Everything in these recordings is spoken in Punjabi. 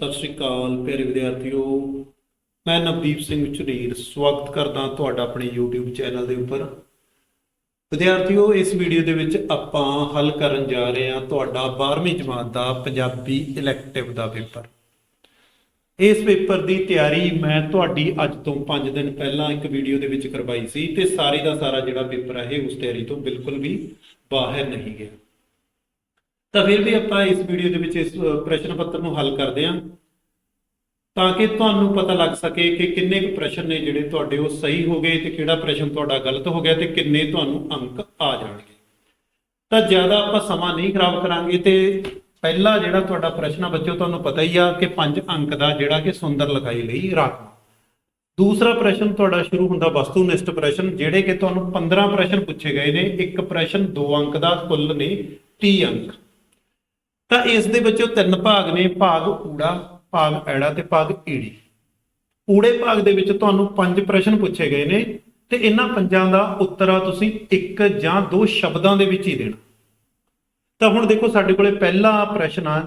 ਸਤਿ ਸ਼੍ਰੀ ਅਕਾਲ, ਪਿਆਰੇ ਵਿਦਿਆਰਥੀਓ। ਮੈਂ ਨਵਦੀਪ ਸਿੰਘ ਝੁਰੀਰ ਸਵਾਗਤ ਕਰਦਾ ਤੁਹਾਡਾ ਆਪਣੇ YouTube ਚੈਨਲ ਦੇ ਉੱਪਰ। ਵਿਦਿਆਰਥੀਓ, ਇਸ ਵੀਡੀਓ ਦੇ ਵਿੱਚ ਆਪਾਂ ਹੱਲ ਕਰਨ ਜਾ ਰਹੇ ਹਾਂ ਤੁਹਾਡਾ 12ਵੀਂ ਜਮਾਤ ਦਾ ਪੰਜਾਬੀ ਇਲੈਕਟਿਵ ਦਾ ਪੇਪਰ। ਇਸ ਪੇਪਰ ਦੀ ਤਿਆਰੀ ਮੈਂ ਤੁਹਾਡੀ ਅੱਜ ਤੋਂ 5 ਦਿਨ ਪਹਿਲਾਂ ਇੱਕ ਵੀਡੀਓ ਦੇ ਵਿੱਚ ਕਰਵਾਈ ਸੀ ਤੇ ਸਾਰੀ ਦਾ ਸਾਰਾ ਜਿਹੜਾ ਪੇਪਰ ਹੈ ਇਹ ਉਸ ਤਿਆਰੀ ਤੋਂ ਬਿਲਕੁਲ ਵੀ ਬਾਹਰ ਨਹੀਂ ਗਿਆ। ਤਾਂ ਫਿਰ ਵੀ ਆਪਾਂ ਇਸ ਵੀਡੀਓ ਦੇ ਵਿੱਚ ਇਸ ਪ੍ਰਸ਼ਨ ਪੱਤਰ ਨੂੰ ਹੱਲ ਕਰਦੇ ਹਾਂ। ਤਾਂ ਕਿ ਤੁਹਾਨੂੰ ਪਤਾ ਲੱਗ ਸਕੇ ਕਿ ਕਿੰਨੇ ਕੁ ਪ੍ਰਸ਼ਨ ਨੇ ਜਿਹੜੇ ਤੁਹਾਡੇ ਉਹ ਸਹੀ ਹੋ ਗਏ ਤੇ ਕਿਹੜਾ ਪ੍ਰਸ਼ਨ ਤੁਹਾਡਾ ਗਲਤ ਹੋ ਗਿਆ ਤੇ ਕਿੰਨੇ ਤੁਹਾਨੂੰ ਅੰਕ ਆ ਜਾਣਗੇ। ਤਾਂ ਜ਼ਿਆਦਾ ਆਪਾਂ ਸਮਾਂ ਨਹੀਂ ਖਰਾਬ ਕਰਾਂਗੇ ਤੇ ਪਹਿਲਾ ਜਿਹੜਾ ਤੁਹਾਡਾ ਪ੍ਰਸ਼ਨ ਆ ਬੱਚਿਓ, ਤੁਹਾਨੂੰ ਪਤਾ ਹੀ ਆ ਕਿ ਪੰਜ ਅੰਕ ਦਾ ਜਿਹੜਾ ਕਿ ਸੁੰਦਰ ਲਗਾਈ ਲਈ ਰਾਖਵਾਂ ਦੂਸਰਾ ਪ੍ਰਸ਼ਨ ਤੁਹਾਡਾ ਸ਼ੁਰੂ ਹੁੰਦਾ ਵਸਤੂ ਨਿਸਟ ਪ੍ਰਸ਼ਨ, ਜਿਹੜੇ ਕਿ ਤੁਹਾਨੂੰ 15 ਪ੍ਰਸ਼ਨ ਪੁੱਛੇ ਗਏ ਨੇ। ਇੱਕ ਪ੍ਰਸ਼ਨ 2 ਅੰਕ ਦਾ, ਕੁੱਲ ਨੇ 30 ਅੰਕ। ਤਾਂ ਇਸ ਦੇ ਵਿੱਚੋਂ ਤਿੰਨ ਭਾਗ ਨੇ, ਭਾਗ ਊੜਾ, ਭਾਗ ਐੜਾ ਤੇ ਭਾਗ ਈੜੀ। ਊੜੇ ਭਾਗ ਦੇ ਵਿੱਚ ਤੁਹਾਨੂੰ ਪੰਜ ਪ੍ਰਸ਼ਨ ਪੁੱਛੇ ਗਏ ਨੇ ਤੇ ਇਹਨਾਂ ਪੰਜਾਂ ਦਾ ਉੱਤਰ ਆ ਤੁਸੀਂ ਇੱਕ ਜਾਂ ਦੋ ਸ਼ਬਦਾਂ ਦੇ ਵਿੱਚ ਹੀ ਦੇਣਾ। ਤਾਂ ਹੁਣ ਦੇਖੋ ਸਾਡੇ ਕੋਲੇ ਪਹਿਲਾ ਪ੍ਰਸ਼ਨ ਆ,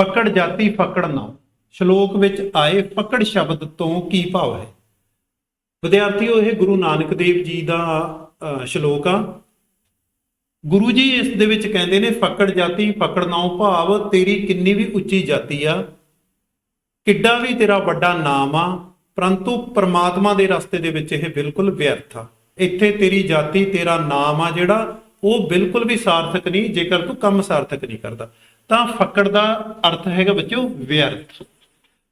ਫਕੜ ਜਾਤੀ, ਫਕੜ ਨਾ ਸ਼ਲੋਕ ਵਿੱਚ ਆਏ ਫਕੜ ਸ਼ਬਦ ਤੋਂ ਕੀ ਭਾਵ ਹੈ? ਵਿਦਿਆਰਥੀਓ, ਇਹ ਗੁਰੂ ਨਾਨਕ ਦੇਵ ਜੀ ਦਾ ਸ਼ਲੋਕ ਆ। ਗੁਰੂ ਜੀ ਇਸ ਦੇ ਵਿੱਚ ਕਹਿੰਦੇ ਨੇ, ਫੱਕੜ ਜਾਤੀ, ਫੱਕੜ ਨਾਉ ਭਾਵ, ਤੇਰੀ ਕਿੰਨੀ ਵੀ ਉੱਚੀ ਜਾਤੀ ਆ, ਕਿੱਡਾ ਵੀ ਤੇਰਾ ਵੱਡਾ ਨਾਮ ਆ, ਪਰੰਤੂ ਪ੍ਰਮਾਤਮਾ ਦੇ ਰਸਤੇ ਦੇ ਵਿੱਚ ਇਹ ਬਿਲਕੁਲ ਵਿਅਰਥ ਆ। ਇੱਥੇ ਤੇਰੀ ਜਾਤੀ, ਤੇਰਾ ਨਾਮ ਆ ਜਿਹੜਾ, ਉਹ ਬਿਲਕੁਲ ਵੀ ਸਾਰਥਕ ਨਹੀਂ, ਜੇਕਰ ਤੂੰ ਕੰਮ ਸਾਰਥਕ ਨਹੀਂ ਕਰਦਾ। ਤਾਂ ਫੱਕੜ ਦਾ ਅਰਥ ਹੈਗਾ ਬੱਚਿਓ, ਵਿਅਰਥ।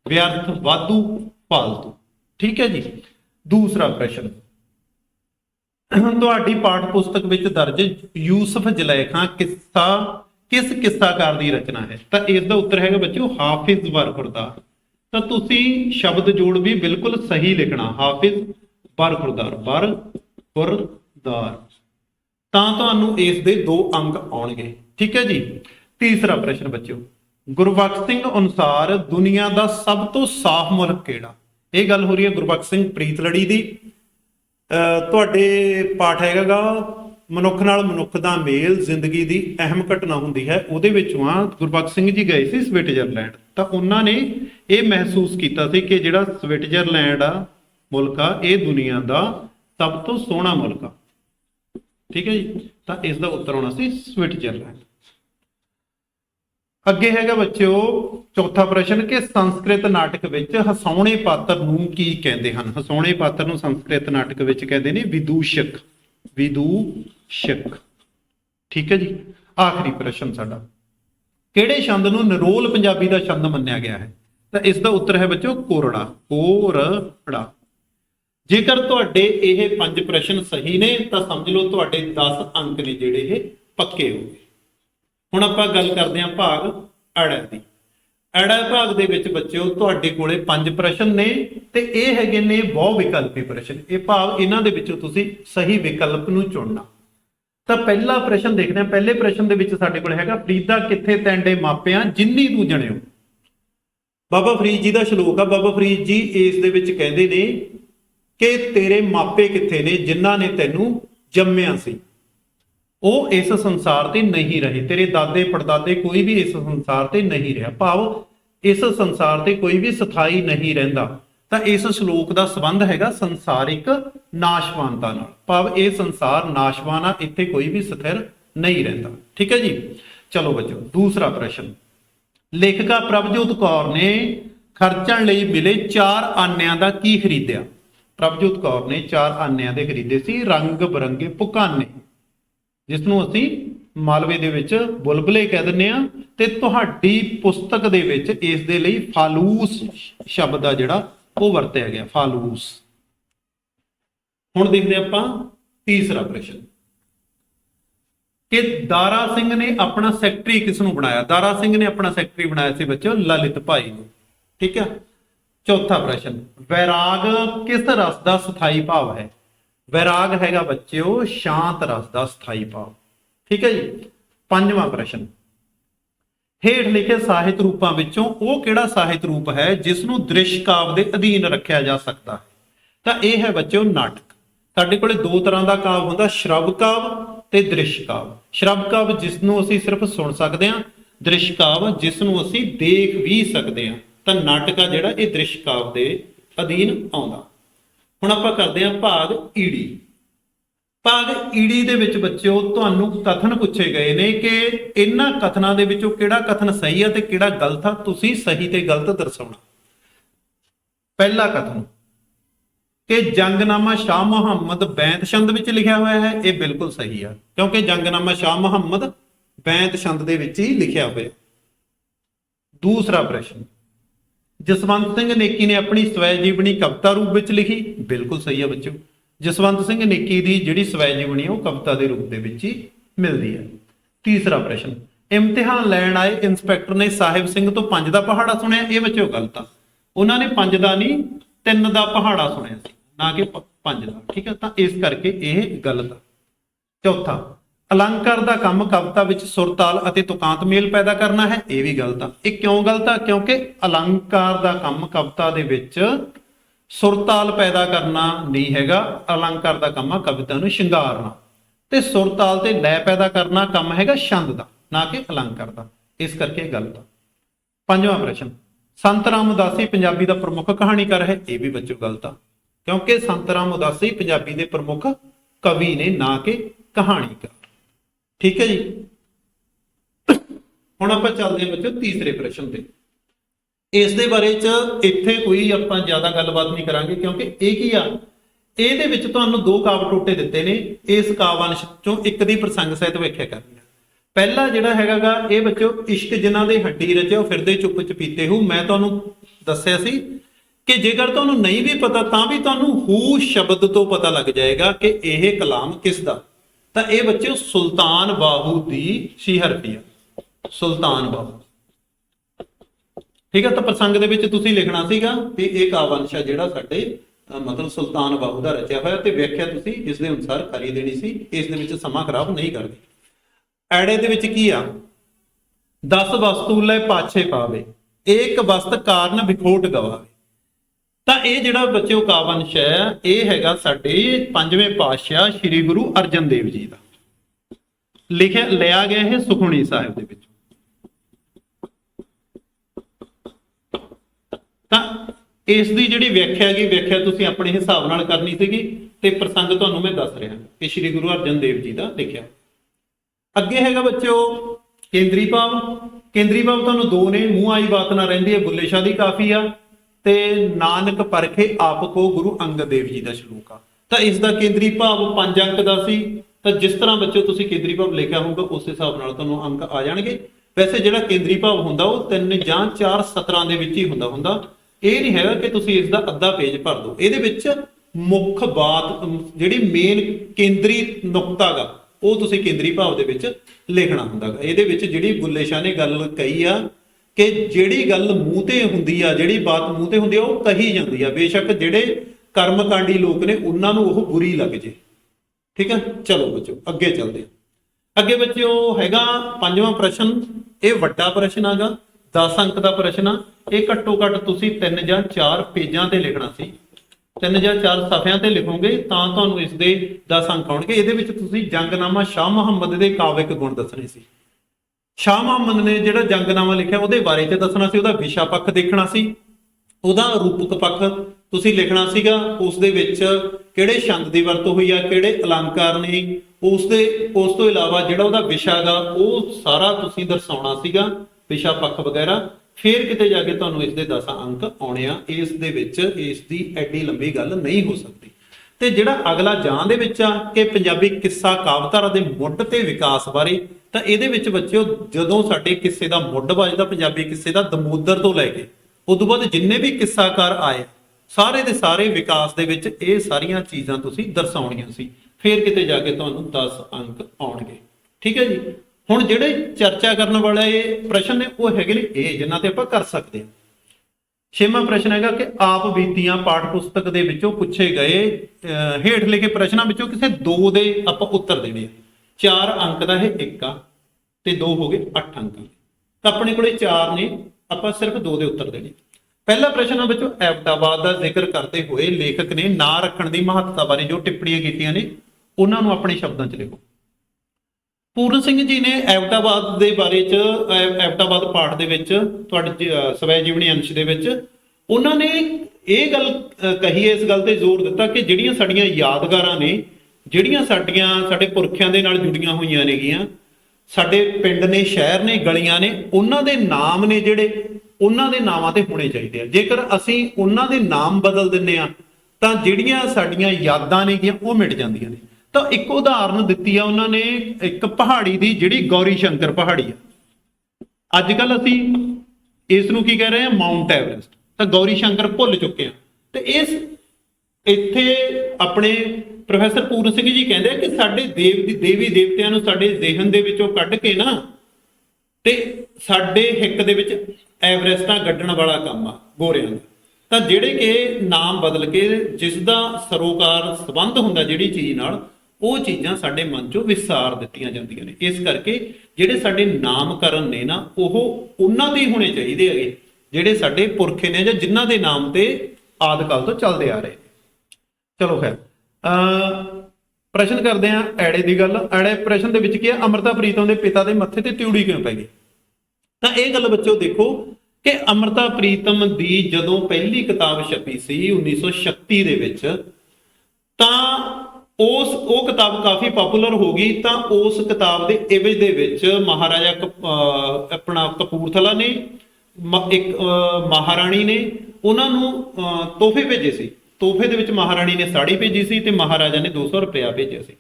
ਵਿਅਰਥ ਵਾਧੂ, ਫਾਲਤੂ। ਠੀਕ ਹੈ ਜੀ? ਦੂਸਰਾ ਪ੍ਰਸ਼ਨ। ਤੁਹਾਡੀ ਪਾਠ ਪੁਸਤਕ ਵਿੱਚ ਦਰਜ ਯੂਸਫ ਜਲੈਖਾਂ ਕਿੱਸਾ, ਕਿਸ ਕਿੱਸਾਕਾਰ ਦੀ ਰਚਨਾ ਹੈ? ਤਾਂ ਇਸ ਦਾ ਉੱਤਰ ਹੈਗਾ ਬੱਚਿਓ, ਹਾਫਿਜ਼ ਬਰਖੁਰਦਾਰ ਤਾਂ ਤੁਸੀਂ ਸ਼ਬਦ ਜੋੜ ਵੀ ਬਿਲਕੁਲ ਸਹੀ ਲਿਖਣਾ, ਹਾਫਿਜ਼ ਬਰਖੁਰਦਾਰ ਬਰਖੁਰਦਾਰ ਤਾਂ ਤੁਹਾਨੂੰ ਇਸ ਦੇ ਦੋ ਅੰਕ ਆਉਣਗੇ। ਠੀਕ ਹੈ ਜੀ? ਤੀਸਰਾ ਪ੍ਰਸ਼ਨ ਬੱਚਿਓ, ਗੁਰਬਖਸ਼ ਸਿੰਘ ਅਨੁਸਾਰ ਦੁਨੀਆ ਦਾ ਸਭ ਤੋਂ ਸਾਫ਼ ਮੁਲਕ ਕਿਹੜਾ? ਇਹ ਗੱਲ ਹੋ ਰਹੀ ਹੈ ਗੁਰਬਖਸ਼ ਸਿੰਘ ਪ੍ਰੀਤਲੜੀ ਦੀ। ਤੁਹਾਡੇ ਪਾਠ ਹੈਗਾਗਾ ਮਨੁੱਖ ਨਾਲ ਮਨੁੱਖ ਦਾ ਮੇਲ ਜ਼ਿੰਦਗੀ ਦੀ ਅਹਿਮ ਘਟਨਾ ਹੁੰਦੀ ਹੈ। ਉਹਦੇ ਵਿੱਚੋਂ ਆ ਗੁਰਬਖਸ਼ ਸਿੰਘ ਜੀ ਗਏ ਸੀ ਸਵਿਟਜ਼ਰਲੈਂਡ। ਤਾਂ ਉਹਨਾਂ ਨੇ ਇਹ ਮਹਿਸੂਸ ਕੀਤਾ ਸੀ ਕਿ ਜਿਹੜਾ ਸਵਿਟਜ਼ਰਲੈਂਡ ਆ ਮੁਲਕ ਆ, ਇਹ ਦੁਨੀਆ ਦਾ ਸਭ ਤੋਂ ਸੋਹਣਾ ਮੁਲਕ ਆ। ਠੀਕ ਹੈ ਜੀ? ਤਾਂ ਇਸ ਦਾ ਉੱਤਰ ਆਉਣਾ ਸੀ ਸਵਿਟਜ਼ਰਲੈਂਡ। ਅੱਗੇ ਹੈਗਾ ਬੱਚਿਓ, ਚੌਥਾ ਪ੍ਰਸ਼ਨ ਕਿ ਸੰਸਕ੍ਰਿਤ ਨਾਟਕ ਵਿੱਚ ਹਸਾਉਣੇ ਪਾਤਰ ਨੂੰ ਕੀ ਕਹਿੰਦੇ ਹਨ? ਹਸਾਉਣੇ ਪਾਤਰ ਨੂੰ ਸੰਸਕ੍ਰਿਤ ਨਾਟਕ ਵਿੱਚ ਕਹਿੰਦੇ ਨੇ ਵਿਦੂਸ਼ਕ। ਵਿਦੂਸ਼ਕ। ਠੀਕ ਹੈ ਜੀ? ਆਖਰੀ ਪ੍ਰਸ਼ਨ ਸਾਡਾ। ਕਿਹੜੇ ਛੰਦ ਨੂੰ ਨਿਰੋਲ ਪੰਜਾਬੀ ਦਾ ਛੰਦ ਮੰਨਿਆ ਗਿਆ ਹੈ? ਤਾਂ ਇਸ ਦਾ ਉੱਤਰ ਹੈ ਬੱਚਿਓ, ਕੋਰੜਾ। ਕੋਰੜਾ। ਜੇਕਰ ਤੁਹਾਡੇ ਇਹ ਪੰਜ ਪ੍ਰਸ਼ਨ ਸਹੀ ਨੇ, ਤਾਂ ਸਮਝ ਲਓ ਤੁਹਾਡੇ 10 ਅੰਕ ਨੇ ਜਿਹੜੇ ਇਹ ਪੱਕੇ ਹੋ ਹੁਣ ਆਪਾਂ ਗੱਲ ਕਰਦੇ ਹਾਂ ਭਾਗ ਅੜਾ ਦੀ। ਅੜਾ ਭਾਗ ਦੇ ਵਿੱਚ ਬੱਚਿਓ, ਤੁਹਾਡੇ ਕੋਲੇ ਪੰਜ ਪ੍ਰਸ਼ਨ ਨੇ ਤੇ ਇਹ ਹੈਗੇ ਨੇ ਬਹੁ ਵਿਕਲਪੀ ਪ੍ਰਸ਼ਨ। ਇਹ ਭਾਵ ਇਹਨਾਂ ਦੇ ਵਿੱਚੋਂ ਤੁਸੀਂ ਸਹੀ ਵਿਕਲਪ ਨੂੰ ਚੁਣਨਾ। ਤਾਂ ਪਹਿਲਾ ਪ੍ਰਸ਼ਨ ਦੇਖਦੇ ਹਾਂ। ਪਹਿਲੇ ਪ੍ਰਸ਼ਨ ਦੇ ਵਿੱਚ ਸਾਡੇ ਕੋਲ ਹੈਗਾ, ਫਰੀਦਾ ਕਿੱਥੇ ਤੈਂਡੇ ਮਾਪਿਆਂ, ਜਿੰਨੀ ਤੂੰ ਜਣਿਓ। ਬਾਬਾ ਫਰੀਦ ਜੀ ਦਾ ਸ਼ਲੋਕ ਆ। ਬਾਬਾ ਫਰੀਦ ਜੀ ਇਸ ਦੇ ਵਿੱਚ ਕਹਿੰਦੇ ਨੇ ਕਿ ਤੇਰੇ ਮਾਪੇ ਕਿੱਥੇ ਨੇ, ਜਿਨ੍ਹਾਂ ਨੇ ਤੈਨੂੰ ਜੰਮਿਆ ਸੀ? ਉਹ ਇਸ ਸੰਸਾਰ ਤੇ ਨਹੀਂ ਰਹੇ। ਤੇਰੇ ਦਾਦੇ ਪੜਦਾਦੇ ਕੋਈ ਵੀ ਇਸ ਸੰਸਾਰ ਤੇ ਨਹੀਂ ਰਿਹਾ। ਭਾਵ ਇਸ ਸੰਸਾਰ ਤੇ ਕੋਈ ਵੀ ਸਥਾਈ ਨਹੀਂ ਰਹਿੰਦਾ। ਤਾਂ ਇਸ ਸ਼ਲੋਕ ਦਾ ਸੰਬੰਧ ਹੈਗਾ ਸੰਸਾਰਿਕ ਨਾਸ਼ਵਾਨਤਾ ਨਾਲ। ਭਾਵ ਇਹ ਸੰਸਾਰ ਨਾਸ਼ਵਾਨ ਆ, ਇੱਥੇ ਕੋਈ ਵੀ ਸਥਿਰ ਨਹੀਂ ਰਹਿੰਦਾ। ਠੀਕ ਹੈ ਜੀ? ਚਲੋ ਬੱਚੋ ਦੂਸਰਾ ਪ੍ਰਸ਼ਨ। ਲੇਖਿਕਾ ਪ੍ਰਭਜੋਤ ਕੌਰ ਨੇ ਖਰਚਣ ਲਈ ਮਿਲੇ ਚਾਰ ਆਨਿਆਂ ਦਾ ਕੀ ਖਰੀਦਿਆ? ਪ੍ਰਭਜੋਤ ਕੌਰ ਨੇ ਚਾਰ ਆਨਿਆਂ ਦੇ ਖਰੀਦੇ ਸੀ ਰੰਗ ਬਰੰਗੇ ਪੁਕਾਨੇ। ਜਿਸ ਨੂੰ ਅਸੀਂ ਮਾਲਵੇ ਦੇ ਵਿੱਚ ਬੁਲਬਲੇ ਕਹਿ ਦਿੰਦੇ ਆ ਤੇ ਤੁਹਾਡੀ ਪੁਸਤਕ ਦੇ ਵਿੱਚ ਇਸ ਦੇ ਲਈ ਫਾਲੂਸ ਸ਼ਬਦ ਆ ਜਿਹੜਾ, ਉਹ ਵਰਤਿਆ ਗਿਆ, ਫਾਲੂਸ। ਹੁਣ ਦੇਖਦੇ ਆਪਾਂ ਤੀਸਰਾ ਪ੍ਰਸ਼ਨ। ਕਿ ਦਾਰਾ ਸਿੰਘ ਨੇ ਆਪਣਾ ਸੈਕਟਰੀ ਕਿਸ ਨੂੰ ਬਣਾਇਆ? ਦਾਰਾ ਸਿੰਘ ਨੇ ਆਪਣਾ ਸੈਕਟਰੀ ਬਣਾਇਆ ਸੀ ਬੱਚਿਓ, ਲਲਿਤ ਭਾਈ ਨੂੰ। ਠੀਕ ਹੈ ਚੌਥਾ ਪ੍ਰਸ਼ਨ, ਵੈਰਾਗ ਕਿਸ ਰਸ ਦਾ ਸਥਾਈ ਭਾਵ ਹੈ? ਵੈਰਾਗ ਹੈਗਾ ਬੱਚਿਓ, ਸ਼ਾਂਤ ਰਸ ਦਾ ਸਥਾਈ ਭਾਵ। ਠੀਕ ਹੈ ਜੀ? ਪੰਜਵਾਂ ਪ੍ਰਸ਼ਨ। ਹੇਠ ਲਿਖੇ ਸਾਹਿਤ ਰੂਪਾਂ ਵਿੱਚੋਂ ਉਹ ਕਿਹੜਾ ਸਾਹਿਤ ਰੂਪ ਹੈ ਜਿਸ ਨੂੰ ਦ੍ਰਿਸ਼ ਕਾਵ ਦੇ ਅਧੀਨ ਰੱਖਿਆ ਜਾ ਸਕਦਾ ਹੈ? ਤਾਂ ਇਹ ਹੈ ਬੱਚਿਓ ਨਾਟਕ। ਸਾਡੇ ਕੋਲੇ ਦੋ ਤਰ੍ਹਾਂ ਦਾ ਕਾਵ ਹੁੰਦਾ, ਸ਼ਰਵ ਕਾਵ ਤੇ ਦ੍ਰਿਸ਼ ਕਾਵ। ਸ਼ਰਵ ਕਾਵ ਜਿਸ ਨੂੰ ਅਸੀਂ ਸਿਰਫ ਸੁਣ ਸਕਦੇ ਹਾਂ, ਦ੍ਰਿਸ਼ ਕਾਵ ਜਿਸ ਨੂੰ ਅਸੀਂ ਦੇਖ ਵੀ ਸਕਦੇ ਹਾਂ। ਤਾਂ ਨਾਟਕ ਆ ਜਿਹੜਾ, ਇਹ ਦ੍ਰਿਸ਼ ਕਾਵ ਦੇ ਅਧੀਨ ਆਉਂਦਾ। ਹੁਣ ਆਪਾਂ ਕਰਦੇ ਹਾਂ ਭਾਗ ਈੜੀ ਭਾਗ ਈੜੀ ਦੇ ਵਿੱਚ ਬੱਚਿਓ, ਤੁਹਾਨੂੰ ਕਥਨ ਪੁੱਛੇ ਗਏ ਨੇ ਕਿ ਇਹਨਾਂ ਕਥਨਾਂ ਦੇ ਵਿੱਚੋਂ ਕਿਹੜਾ ਕਥਨ ਸਹੀ ਹੈ ਤੇ ਕਿਹੜਾ ਗਲਤ ਆ, ਤੁਸੀਂ ਸਹੀ ਤੇ ਗਲਤ ਦਰਸਾਉਣਾ। ਪਹਿਲਾ ਕਥਨ, ਕਿ ਜੰਗਨਾਮਾ ਸ਼ਾਹ ਮੁਹੰਮਦ ਬੈਂਤ ਛੰਦ ਵਿੱਚ ਲਿਖਿਆ ਹੋਇਆ ਹੈ, ਇਹ ਬਿਲਕੁਲ ਸਹੀ ਆ, ਕਿਉਂਕਿ ਜੰਗਨਾਮਾ ਸ਼ਾਹ ਮੁਹੰਮਦ ਬੈਂਤ ਛੰਦ ਦੇ ਵਿੱਚ ਹੀ ਲਿਖਿਆ ਹੋਇਆ। ਦੂਸਰਾ ਪ੍ਰਸ਼ਨ ਜਸਵੰਤ ਸਿੰਘ ਨੇਕੀ ਨੇ ਆਪਣੀ ਸਵੈ ਜੀਵਨੀ ਕਵਿਤਾ ਰੂਪ ਵਿੱਚ ਲਿਖੀ। ਬਿਲਕੁਲ ਸਹੀ ਹੈ ਬੱਚਿਓ। ਜਸਵੰਤ ਸਿੰਘ ਨੇਕੀ ਦੀ ਜਿਹੜੀ ਸਵੈ ਜੀਵਨੀ ਉਹ ਕਵਿਤਾ ਦੇ ਰੂਪ ਦੇ ਵਿੱਚ ਹੀ ਮਿਲਦੀ ਹੈ ਤੀਸਰਾ ਪ੍ਰਸ਼ਨ, ਇਮਤਿਹਾਨ ਲੈਣ ਆਏ ਇੰਸਪੈਕਟਰ ਨੇ ਸਾਹਿਬ ਸਿੰਘ ਤੋਂ ਪੰਜ ਦਾ ਪਹਾੜਾ ਸੁਣਿਆ? ਇਹ ਬੱਚਿਓ ਗਲਤ ਆ ਉਹਨਾਂ ਨੇ ਪੰਜ ਦਾ ਨਹੀਂ, ਤਿੰਨ ਦਾ ਪਹਾੜਾ ਸੁਣਿਆ ਸੀ, ਨਾ ਕਿ ਪੰਜ ਦਾ। ਠੀਕ ਹੈ ਤਾਂ ਇਸ ਕਰਕੇ ਇਹ ਗਲਤ ਆ ਚੌਥਾ ਅਲੰਕਾਰ ਦਾ ਕੰਮ ਕਵਿਤਾ ਵਿੱਚ ਸੁਰਤਾਲ ਅਤੇ ਤੁਕਾਂਤ ਮੇਲ ਪੈਦਾ ਕਰਨਾ ਹੈ, ਇਹ ਵੀ ਗਲਤ ਆ। ਇਹ ਕਿਉਂ ਗਲਤ ਆ? ਕਿਉਂਕਿ ਅਲੰਕਾਰ ਦਾ ਕੰਮ ਕਵਿਤਾ ਦੇ ਵਿੱਚ ਸੁਰਤਾਲ ਪੈਦਾ ਕਰਨਾ ਨਹੀਂ ਹੈਗਾ, ਅਲੰਕਾਰ ਦਾ ਕੰਮ ਆ ਕਵਿਤਾ ਨੂੰ ਸ਼ਿੰਗਾਰਨਾ। ਤੇ ਸੁਰਤਾਲ ਤੇ ਲੈ ਪੈਦਾ ਕਰਨਾ ਕੰਮ ਹੈਗਾ ਛੰਦ ਦਾ, ਨਾ ਕਿ ਅਲੰਕਾਰ ਦਾ। ਇਸ ਕਰਕੇ ਗਲਤ ਆ। ਪੰਜਵਾਂ ਪ੍ਰਸ਼ਨ, ਸੰਤ ਰਾਮ ਉਦਾਸੀ ਪੰਜਾਬੀ ਦਾ ਪ੍ਰਮੁੱਖ ਕਹਾਣੀਕਾਰ ਹੈ, ਇਹ ਵੀ ਬੱਚੋ ਗਲਤ ਆ। ਕਿਉਂਕਿ ਸੰਤ ਰਾਮ ਉਦਾਸੀ ਪੰਜਾਬੀ ਦੇ ਪ੍ਰਮੁੱਖ ਕਵੀ ਨੇ, ਨਾ ਕਿ ਕਹਾਣੀਕਾਰ। ਠੀਕ ਹੈ ਜੀ? ਹੁਣ ਆਪਾਂ ਚੱਲਦੇ ਹਾਂ ਬੱਚੋ ਤੀਸਰੇ ਪ੍ਰਸ਼ਨ ਤੇ। ਇਸ ਦੇ ਬਾਰੇ ਚ ਇੱਥੇ ਕੋਈ ਆਪਾਂ ਜ਼ਿਆਦਾ ਗੱਲਬਾਤ ਨਹੀਂ ਕਰਾਂਗੇ ਕਿਉਂਕਿ ਇਹ ਕੀ ਆ? ਇਹਦੇ ਵਿੱਚ ਤੁਹਾਨੂੰ ਦੋ ਕਾਵ ਟੋਟੇ ਦਿੱਤੇ ਨੇ। ਇਸ ਕਾਵਾਂਸ਼ ਚੋਂ ਇੱਕ ਦੀ ਪ੍ਰਸੰਗ ਸਹਿਤ ਵੇਖਿਆ ਕਰਨੀ ਹੈ ਪਹਿਲਾ ਜਿਹੜਾ ਹੈਗਾਗਾ, ਇਹ ਬੱਚੋ ਇਸ਼ਕ ਜਿਨ੍ਹਾਂ ਦੇ ਹੱਡੀ ਰਚਿਓ ਫਿਰਦੇ ਚੁੱਪ ਚਪੀਤੇ ਹੋ। ਮੈਂ ਤੁਹਾਨੂੰ ਦੱਸਿਆ ਸੀ ਕਿ ਜੇਕਰ ਤੁਹਾਨੂੰ ਨਹੀਂ ਵੀ ਪਤਾ, ਤਾਂ ਵੀ ਤੁਹਾਨੂੰ ਹੂ ਸ਼ਬਦ ਤੋਂ ਪਤਾ ਲੱਗ ਜਾਏਗਾ ਕਿ ਇਹ ਕਲਾਮ ਕਿਸ ਦਾ ਤਾਂ ਇਹ ਬੱਚਿਓ ਸੁਲਤਾਨ ਬਾਹੂ ਦੀ ਸ਼ੀਹਰਫੀ ਆ। ਸੁਲਤਾਨ ਬਾਹੂ। ਠੀਕ ਹੈ ਤਾਂ ਪ੍ਰਸੰਗ ਦੇ ਵਿੱਚ ਤੁਸੀਂ ਲਿਖਣਾ ਸੀਗਾ ਕਿ ਇਹ ਕਾਵੰਸ਼ਾ ਜਿਹੜਾ ਸਾਡੇ ਮਤਲਬ ਸੁਲਤਾਨ ਬਾਹੂ ਦਾ ਰਚਿਆ ਹੋਇਆ ਤੇ ਵਿਆਖਿਆ ਤੁਸੀਂ ਇਸ ਦੇ ਅਨੁਸਾਰ ਕਰੀ ਦੇਣੀ ਸੀ, ਇਸ ਦੇ ਵਿੱਚ ਸਮਾਂ ਖਰਾਬ ਨਹੀਂ ਕਰਦੇ। ਐੜੇ ਦੇ ਵਿੱਚ ਕੀ ਆ? 10 ਵਸਤੂ ਲੈ ਪਾਛੇ ਪਾਵੇ ਇੱਕ ਵਸਤ ਕਾਰਨ ਵਿਖੋਟ ਗਵਾਵੇ। ਤਾਂ ਇਹ ਜਿਹੜਾ ਬੱਚਿਓ ਕਾਵੰਸ਼ ਹੈ, ਇਹ ਹੈਗਾ ਸਾਡੇ ਪੰਜਵੇਂ ਪਾਤਸ਼ਾਹ ਸ੍ਰੀ ਗੁਰੂ ਅਰਜਨ ਦੇਵ ਜੀ ਦਾ। ਲਿਖਿਆ, ਲਿਆ ਗਿਆ ਇਹ ਸੁਖਮਣੀ ਸਾਹਿਬ ਦੇ ਵਿੱਚ। ਤਾਂ ਇਸ ਦੀ ਜਿਹੜੀ ਵਿਆਖਿਆ ਹੈਗੀ, ਵਿਆਖਿਆ ਤੁਸੀਂ ਆਪਣੇ ਹਿਸਾਬ ਨਾਲ ਕਰਨੀ ਸੀਗੀ ਤੇ ਪ੍ਰਸੰਗ ਤੁਹਾਨੂੰ ਮੈਂ ਦੱਸ ਰਿਹਾ ਕਿ ਸ੍ਰੀ ਗੁਰੂ ਅਰਜਨ ਦੇਵ ਜੀ ਦਾ ਲਿਖਿਆ। ਅੱਗੇ ਹੈਗਾ ਬੱਚਿਓ, ਕੇਂਦਰੀ ਭਾਵ। ਕੇਂਦਰੀ ਭਾਵ ਤੁਹਾਨੂੰ ਦੋ ਨੇ, ਮੂੰਹ ਆਈ ਬਾਤ ਨਾ ਰਹਿੰਦੀ ਹੈ, ਬੁੱਲੇ ਸ਼ਾਹ ਦੀ ਕਾਫੀ ਆ। ਤੇ ਨਾਨਕ ਪਰਖੇ ਆਪ ਕੋ ਗੁਰੂ ਅੰਗਦ ਦੇਵ ਜੀ ਦਾ ਸ਼ਲੋਕ ਆ। ਤਾਂ ਇਸ ਦਾ ਕੇਂਦਰੀ ਭਾਵ 5 ਅੰਕ ਦਾ ਸੀ। ਤਾਂ ਜਿਸ ਤਰ੍ਹਾਂ ਬੱਚਿਓ ਤੁਸੀਂ ਕੇਂਦਰੀ ਭਾਵ ਲਿਖਿਆ ਹੋਊਗਾ, ਉਸ ਹਿਸਾਬ ਨਾਲ ਤੁਹਾਨੂੰ ਅੰਕ ਆ ਜਾਣਗੇ। ਵੈਸੇ ਜਿਹੜਾ ਕੇਂਦਰੀ ਭਾਵ ਹੁੰਦਾ, ਉਹ ਤਿੰਨ ਜਾਂ ਚਾਰ ਸਤਰਾਂ ਦੇ ਵਿੱਚ ਹੀ ਹੁੰਦਾ ਹੁੰਦਾ। ਇਹ ਨਹੀਂ ਹੈਗਾ ਕਿ ਤੁਸੀਂ ਇਸ ਦਾ ਅੱਧਾ ਪੇਜ ਭਰ ਦਿਓ। ਇਹਦੇ ਵਿੱਚ ਮੁੱਖ ਬਾਤ ਜਿਹੜੀ ਮੇਨ ਕੇਂਦਰੀ ਨੁਕਤਾ ਗਾ, ਉਹ ਤੁਸੀਂ ਕੇਂਦਰੀ ਭਾਵ ਦੇ ਵਿੱਚ ਲਿਖਣਾ ਹੁੰਦਾ ਗਾ ਇਹਦੇ ਵਿੱਚ ਜਿਹੜੀ ਬੁੱਲੇ ਸ਼ਾਹ ਨੇ ਗੱਲ ਕਹੀ ਆ ਕਿ ਜਿਹੜੀ ਗੱਲ ਮੂੰਹ ਤੇ ਹੁੰਦੀ ਆ, ਜਿਹੜੀ ਬਾਤ ਮੂੰਹ ਤੇ ਹੁੰਦੀ ਆ, ਉਹ ਕਹੀ ਜਾਂਦੀ ਆ। ਬੇਸ਼ੱਕ ਜਿਹੜੇ ਕਰਮਕਾਂਡੀ ਲੋਕ ਨੇ, ਉਹਨਾਂ ਨੂੰ ਉਹ ਬੁਰੀ ਲੱਗ ਜੇ। ਠੀਕ ਹੈ ਚਲੋ ਬੱਚੋ ਅੱਗੇ ਚੱਲਦੇ ਅੱਗੇ ਬੱਚਿਓ, ਹੈਗਾ ਪੰਜਵਾਂ ਪ੍ਰਸ਼ਨ। ਇਹ ਵੱਡਾ ਪ੍ਰਸ਼ਨ ਆਗਾ 10 ਅੰਕ ਦਾ ਪ੍ਰਸ਼ਨ ਆ। ਇਹ ਘੱਟੋ ਘੱਟ ਤੁਸੀਂ 3 ਜਾਂ 4 ਪੇਜਾਂ ਤੇ ਲਿਖਣਾ ਸੀ। 3 ਜਾਂ 4 ਸਫ਼ਿਆਂ ਤੇ ਲਿਖੋਗੇ, ਤਾਂ ਤੁਹਾਨੂੰ ਇਸ ਦੇ 10 ਅੰਕ ਆਉਣਗੇ। ਇਹਦੇ ਵਿੱਚ ਤੁਸੀਂ ਜੰਗਨਾਮਾ ਸ਼ਾਹ ਮੁਹੰਮਦ ਦੇ ਕਾਵਿਕ ਗੁਣ ਦੱਸਣੇ ਸੀ। ਸ਼ਾਹ ਮੁਹੰਮਦ ਨੇ ਜਿਹੜਾ ਜੰਗਨਾਮਾ ਲਿਖਿਆ ਉਹਦੇ ਬਾਰੇ ਚ ਦੱਸਣਾ ਸੀ, ਉਹਦਾ ਵਿਸ਼ਾ ਪੱਖ ਦੇਖਣਾ ਸੀ। ਉਹਦਾ ਰੂਪਕ ਪੱਖ ਤੁਸੀਂ ਲਿਖਣਾ ਸੀਗਾ, ਉਸ ਦੇ ਵਿੱਚ ਕਿਹੜੇ ਛੰਦ ਦੀ ਵਰਤੋਂ ਹੋਈ ਆ, ਕਿਹੜੇ ਅਲੰਕਾਰ ਨੇ, ਉਸ ਦੇ, ਉਸ ਤੋਂ ਇਲਾਵਾ ਜਿਹੜਾ ਉਹਦਾ ਵਿਸ਼ਾ ਗਾ ਉਹ ਸਾਰਾ ਤੁਸੀਂ ਦਰਸਾਉਣਾ ਸੀਗਾ, ਵਿਸ਼ਾ ਪੱਖ ਵਗੈਰਾ। ਫਿਰ ਕਿਤੇ ਜਾ ਕੇ ਤੁਹਾਨੂੰ ਇਸ ਦੇ 10 ਅੰਕ ਆਉਣੇ ਆ, ਇਸ ਦੇ ਵਿੱਚ ਇਸ ਦੀ ਐਡੀ ਲੰਬੀ ਗੱਲ ਨਹੀਂ ਹੋ ਸਕਦੀ। ਤੇ ਜਿਹੜਾ ਅਗਲਾ ਜਾਂ ਦੇ ਵਿੱਚ ਆ ਕਿ ਪੰਜਾਬੀ ਕਿੱਸਾ ਕਾਵਿਧਾਰਾ ਦੇ ਮੁੱਢ ਤੇ ਵਿਕਾਸ ਬਾਰੇ, ਤਾਂ ਇਹਦੇ ਵਿੱਚ ਬੱਚਿਓ, ਜਦੋਂ ਸਾਡੇ ਕਿੱਸੇ ਦਾ ਮੁੱਢ ਵੱਜਦਾ, ਪੰਜਾਬੀ ਕਿੱਸੇ ਦਾ ਦਮੋਦਰ ਤੋਂ ਲੈ ਕੇ, ਉਦੋਂ ਬਾਅਦ ਜਿੰਨੇ ਵੀ ਕਿੱਸਾਕਾਰ ਆਏ, ਸਾਰੇ ਦੇ ਸਾਰੇ ਵਿਕਾਸ ਦੇ ਵਿੱਚ ਇਹ ਸਾਰੀਆਂ ਚੀਜ਼ਾਂ ਤੁਸੀਂ ਦਰਸਾਉਣੀਆਂ ਸੀ। ਫਿਰ ਕਿਤੇ ਜਾ ਕੇ ਤੁਹਾਨੂੰ 10 ਅੰਕ ਆਉਣਗੇ। ਠੀਕ ਹੈ ਜੀ? ਹੁਣ ਜਿਹੜੇ ਚਰਚਾ ਕਰਨ ਵਾਲੇ ਪ੍ਰਸ਼ਨ ਨੇ, ਉਹ ਹੈਗੇ ਨੇ ਇਹ ਜਿਨ੍ਹਾਂ ਤੇ ਆਪਾਂ ਕਰ ਸਕਦੇ ਹਾਂ। ਛੇਵਾਂ ਪ੍ਰਸ਼ਨ ਹੈਗਾ ਕਿ ਆਪ ਬੀਤੀਆਂ ਪਾਠ ਪੁਸਤਕ ਦੇ ਵਿੱਚੋਂ ਪੁੱਛੇ ਗਏ ਹੇਠ ਲਿਖੇ ਪ੍ਰਸ਼ਨਾਂ ਵਿੱਚੋਂ ਕਿਸੇ ਦੋ ਦੇ ਆਪਾਂ ਉੱਤਰ ਦੇਣੇ ਆ। ਚਾਰ ਅੰਕ ਦਾ ਇਹ ਇੱਕ ਆ ਤੇ ਦੋ ਹੋ ਗਏ 8 ਅੰਕ। ਤਾਂ ਆਪਣੇ ਕੋਲੇ ਚਾਰ ਨੇ, ਆਪਾਂ ਸਿਰਫ ਦੋ ਦੇ ਉੱਤਰ ਦੇਣੇ। ਪਹਿਲਾ ਪ੍ਰਸ਼ਨ ਵਿੱਚੋਂ ਐਬਟਾਬਾਦ ਦਾ ਜ਼ਿਕਰ ਕਰਦੇ ਹੋਏ ਲੇਖਕ ਨੇ ਨਾਂ ਰੱਖਣ ਦੀ ਮਹੱਤਤਾ ਬਾਰੇ ਜੋ ਟਿੱਪਣੀਆਂ ਕੀਤੀਆਂ ਨੇ, ਉਹਨਾਂ ਨੂੰ ਆਪਣੇ ਸ਼ਬਦਾਂ 'ਚ ਲਿਖੋ। ਪੂਰਨ ਸਿੰਘ ਜੀ ਨੇ ਐਵਟਾਬਾਦ ਦੇ ਬਾਰੇ ਚ ਐ- ਪਾਠ ਦੇ ਵਿੱਚ, ਤੁਹਾਡੇ ਸਵੈ ਜੀਵਨੀ ਅੰਸ਼ ਦੇ ਵਿੱਚ, ਉਹਨਾਂ ਨੇ ਇਹ ਗੱਲ ਕਹੀ, ਇਸ ਗੱਲ ਤੇ ਜ਼ੋਰ ਦਿੱਤਾ ਕਿ ਜਿਹੜੀਆਂ ਸਾਡੀਆਂ ਯਾਦਗਾਰਾਂ ਨੇ, ਜਿਹੜੀਆਂ ਸਾਡੀਆਂ, ਸਾਡੇ ਪੁਰਖਿਆਂ ਦੇ ਨਾਲ ਜੁੜੀਆਂ ਹੋਈਆਂ ਨੇਗੀਆਂ, ਸਾਡੇ ਪਿੰਡ ਨੇ, ਸ਼ਹਿਰ ਨੇ, ਗਲੀਆਂ ਨੇ, ਉਹਨਾਂ ਦੇ ਨਾਮ ਨੇ ਜਿਹੜੇ, ਉਹਨਾਂ ਦੇ ਨਾਵਾਂ ਤੇ ਹੋਣੇ ਚਾਹੀਦੇ ਆ। ਜੇਕਰ ਅਸੀਂ ਉਹਨਾਂ ਦੇ ਨਾਮ ਬਦਲ ਦਿੰਨੇ ਆ ਤਾਂ ਜਿਹੜੀਆਂ ਸਾਡੀਆਂ ਯਾਦਾਂ ਨੇਗੀਆਂ, ਉਹ ਮਿਟ ਜਾਂਦੀਆਂ ਨੇ। ਤਾਂ ਇੱਕ ਉਦਾਹਰਨ ਦਿੱਤੀ ਆ ਉਹਨਾਂ ਨੇ, ਇੱਕ ਪਹਾੜੀ ਦੀ ਜਿਹੜੀ ਗੌਰੀ ਸ਼ੰਕਰ ਪਹਾੜੀ ਆ। ਅੱਜ ਕੱਲ ਅਸੀਂ ਇਸ ਨੂੰ ਕੀ ਕਹਿ ਰਹੇ ਹਾਂ? ਮਾਊਂਟ ਐਵਰੈਸਟ ਤਾਂ ਗੌਰੀ ਸ਼ੰਕਰ ਭੁੱਲ ਚੁੱਕੇ ਆ। ਤੇ ਇਸ, ਇੱਥੇ ਆਪਣੇ ਪ੍ਰੋਫੈਸਰ ਪੂਰਨ ਸਿੰਘ ਜੀ ਕਹਿੰਦੇ ਆ ਕਿ ਸਾਡੇ ਦੇਵ ਦੀ ਦੇਵੀ ਦੇਵਤਿਆਂ ਨੂੰ ਸਾਡੇ ਜ਼ਿਹਨ ਦੇ ਵਿੱਚੋਂ ਕੱਢ ਕੇ ਨਾ, ਤੇ ਸਾਡੇ ਹਿੱਕ ਦੇ ਵਿੱਚ ਐਵਰੈਸਟਾਂ ਗੱਡਣ ਵਾਲਾ ਕੰਮ ਆ ਗੋਰਿਆਂ ਦਾ। ਤਾਂ ਜਿਹੜੇ ਕਿ ਨਾਮ ਬਦਲ ਕੇ ਜਿਸ ਦਾ ਸਰੋਕਾਰ ਸੰਬੰਧ ਹੁੰਦਾ ਜਿਹੜੀ ਚੀਜ਼ ਨਾਲ ਉਹ ਚੀਜ਼ਾਂ ਸਾਡੇ ਮਨ ਚੋਂ ਵਿਸਾਰ ਦਿੱਤੀਆਂ ਜਾਂਦੀਆਂ ਨੇ। ਇਸ ਕਰਕੇ ਜਿਹੜੇ ਸਾਡੇ ਨਾਮਕਰਨ ਨੇ ਨਾ, ਉਹ ਉਹਨਾਂ ਦੇ ਹੋਣੇ ਚਾਹੀਦੇ ਹੈਗੇ, ਜਿਹੜੇ ਸਾਡੇ ਪੁਰਖੇ ਨੇ ਜਾਂ ਜਿਨ੍ਹਾਂ ਦੇ ਨਾਮ ਤੇ ਆਦਿ ਕਾਲ ਤੋਂ ਚੱਲਦੇ ਆ ਰਹੇ ਚਲੋ ਖੈਰ ਅ ਪ੍ਰਸ਼ਨ ਕਰਦੇ ਆ ਐੜੇ ਦੀ ਗੱਲ। ਐੜੇ ਪ੍ਰਸ਼ਨ ਦੇ ਵਿੱਚ ਕੀ ਹੈ? ਅਮਰਤਾ ਪ੍ਰੀਤਮ ਦੇ ਪਿਤਾ ਦੇ ਮੱਥੇ ਤੇ ਤਿਉੜੀ ਕਿਉਂ ਪੈ ਗਈ? ਤਾਂ ਇਹ ਗੱਲ ਬੱਚਿਓ ਦੇਖੋ ਕਿ ਅਮਰਤਾ ਪ੍ਰੀਤਮ ਦੀ ਜਦੋਂ ਪਹਿਲੀ ਕਿਤਾਬ ਛਪੀ ਸੀ 1936 ਦੇ ਵਿੱਚ, ਤਾਂ ਉਸ, ਉਹ ਕਿਤਾਬ ਕਾਫੀ ਪਪੂਲਰ ਹੋ ਗਈ ਤਾਂ ਉਸ ਕਿਤਾਬ ਦੇ ਇਵਜ ਦੇ ਵਿੱਚ ਮਹਾਰਾਜਾ ਕਪ- ਆਪਣਾ ਕਪੂਰਥਲਾ ਨੇ, ਮ- ਇੱਕ ਮਹਾਰਾਣੀ ਨੇ ਉਹਨਾਂ ਨੂੰ ਤੋਹਫੇ ਭੇਜੇ ਸੀ। ਤੋਹਫੇ ਦੇ ਵਿੱਚ ਮਹਾਰਾਣੀ ਨੇ ਸਾੜੀ ਭੇਜੀ ਸੀ ਤੇ ਮਹਾਰਾਜਾ ਨੇ 200 ਰੁਪਇਆ ਭੇਜਿਆ ਸੀ।